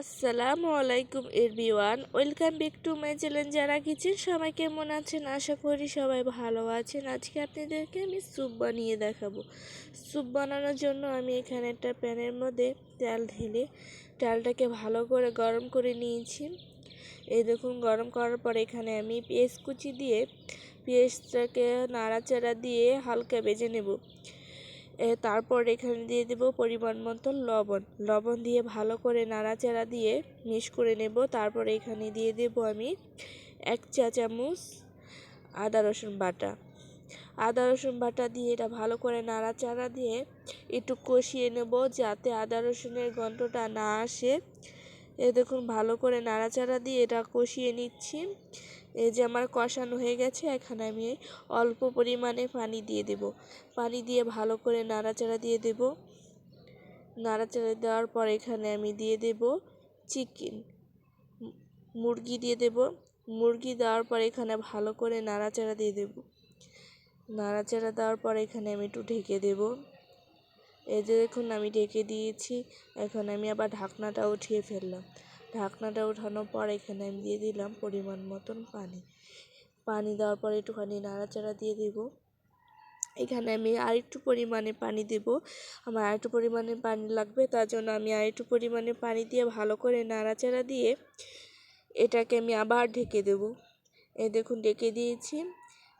আসসালামু আলাইকুম everyone. Welcome back to my channel যারা কিচেন, সবাই কেমন আছেন? আশা করি সবাই ভালো আছেন। আজকে আপনাদেরকে আমি স্যুপ বানিয়ে দেখাবো। স্যুপ বানানোর জন্য আমি এখানে একটা প্যানের মধ্যে তেল ঢেলে তেলটাকে ভালো করে গরম করে নিয়েছি। এই দেখুন, গরম করার পর এখানে আমি পেঁয়াজ কুচি দিয়ে পেঁয়াজটাকে নাড়াচাড়া দিয়ে হালকা বেজে নেব। তারপর এখানে দিয়ে দেব পরিমাণ মতো লবণ। লবণ দিয়ে ভালো করে নাড়াচাড়া দিয়ে মিক্স করে নেব। তারপর এখানে দিয়ে দেব আমি এক চা চামচ আদা রসুন বাটা। আদা রসুন বাটা দিয়ে এটা ভালো করে নাড়াচাড়া দিয়ে একটু কষিয়ে নেব যাতে আদা রসুনের গন্ধটা না আসে। এ দেখুন, ভালো করে নাড়াচাড়া দিয়ে এটা কষিয়ে নিচ্ছি। এই যে আমার কষানো হয়ে গেছে, এখানে আমি অল্প পরিমাণে পানি দিয়ে দেব। পানি দিয়ে ভালো করে নাড়াচাড়া দিয়ে দেব। নাড়াচাড়া দেওয়ার পর এখানে আমি দিয়ে দেব চিকেন। মুরগি দিয়ে দেব। মুরগি দেওয়ার পর এখানে ভালো করে নাড়াচাড়া দিয়ে দেব। নাড়াচাড়া দেওয়ার পর এখানে আমি একটু ঢেকে দেব। এই যে দেখুন, আমি ঢেকে দিয়েছি। এখন আমি আবার ঢাকনাটা উঠিয়ে ফেললাম। ঢাকনাটা ওঠানোর পর এখানে আমি দিয়ে দিলাম পরিমাণ মতন পানি। পানি দেওয়ার পর একটুখানি নাড়াচাড়া দিয়ে দেব। এখানে আমি আরেকটু পরিমাণে পানি দেব। আমার আরেকটু পরিমাণে পানি লাগবে, তার জন্য আমি আরেকটু পরিমাণে পানি দিয়ে ভালো করে নাড়াচাড়া দিয়ে এটাকে আমি আবার ঢেকে দেব। এই দেখুন, ঢেকে দিয়েছি।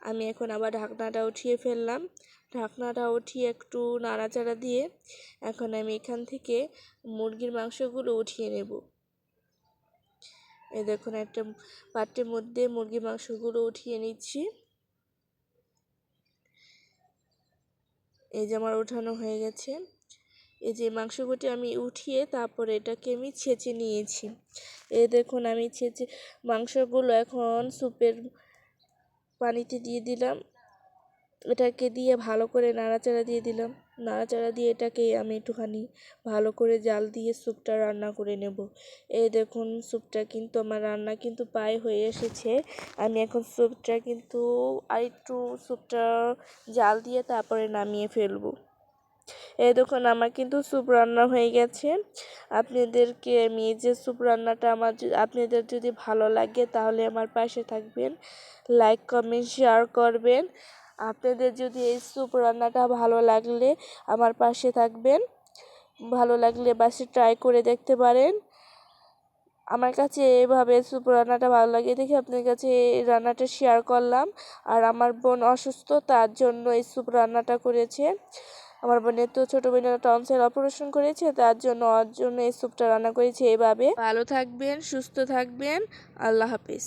আমি এখন আবার ঢাকনাটা উঠিয়ে ফেললাম। ঢাকনাটা উঠিয়ে একটু নাড়াচাড়া দিয়ে এখন আমি এখান থেকে মুরগির মাংসগুলো উঠিয়ে নেব। এই দেখুন, একটা পাত্রের মধ্যে মুরগির মাংসগুলো উঠিয়ে নিচ্ছি। এই যে আমার উঠানো হয়ে গেছে। এই যে মাংসগুটি আমি উঠিয়ে তারপরে এটাকে আমি ছেঁচে নিয়েছি। এই দেখুন, আমি ছেঁচে মাংসগুলো এখন স্যুপের পানিতে দিয়ে দিলাম। এটাকে দিয়ে ভালো করে নাড়াচাড়া দিয়ে দিলাম। নাড়াচাড়া দিয়ে এটাকে আমি একটুখানি ভালো করে জাল দিয়ে স্যুপটা রান্না করে নেব। এই দেখুন, স্যুপটা কিন্তু, আমার রান্না কিন্তু পায়ে হয়ে এসেছে। আমি এখন স্যুপটা কিন্তু আর একটু স্যুপটা জাল দিয়ে তারপরে নামিয়ে ফেলব। এই দেখুন, আমার কিন্তু স্যুপ রান্না হয়ে গেছে। আপনাদেরকে আমি যে স্যুপ রান্নাটা আমার আপনাদের যদি ভালো লাগে তাহলে আমার পাশে থাকবেন। লাইক কমেন্ট শেয়ার করবেন। আপনাদের যদি এই স্যুপ রান্নাটা ভালো লাগলে আমার পাশে থাকবেন। ভালো লাগলে বাসে ট্রাই করে দেখতে পারেন। আমার কাছে এভাবে স্যুপ রান্নাটা ভালো লাগে দেখে আপনার কাছে এই রান্নাটা শেয়ার করলাম। আর আমার বোন অসুস্থ, তার জন্য এই স্যুপ রান্নাটা করেছে। আমার বোনের তো ছোট বোনের টনসেল অপারেশন করেছে, তার জন্য ওর জন্য এই স্যুপটা রান্না করেছি এইভাবে। ভালো থাকবেন, সুস্থ থাকবেন, আল্লাহ হাফিজ।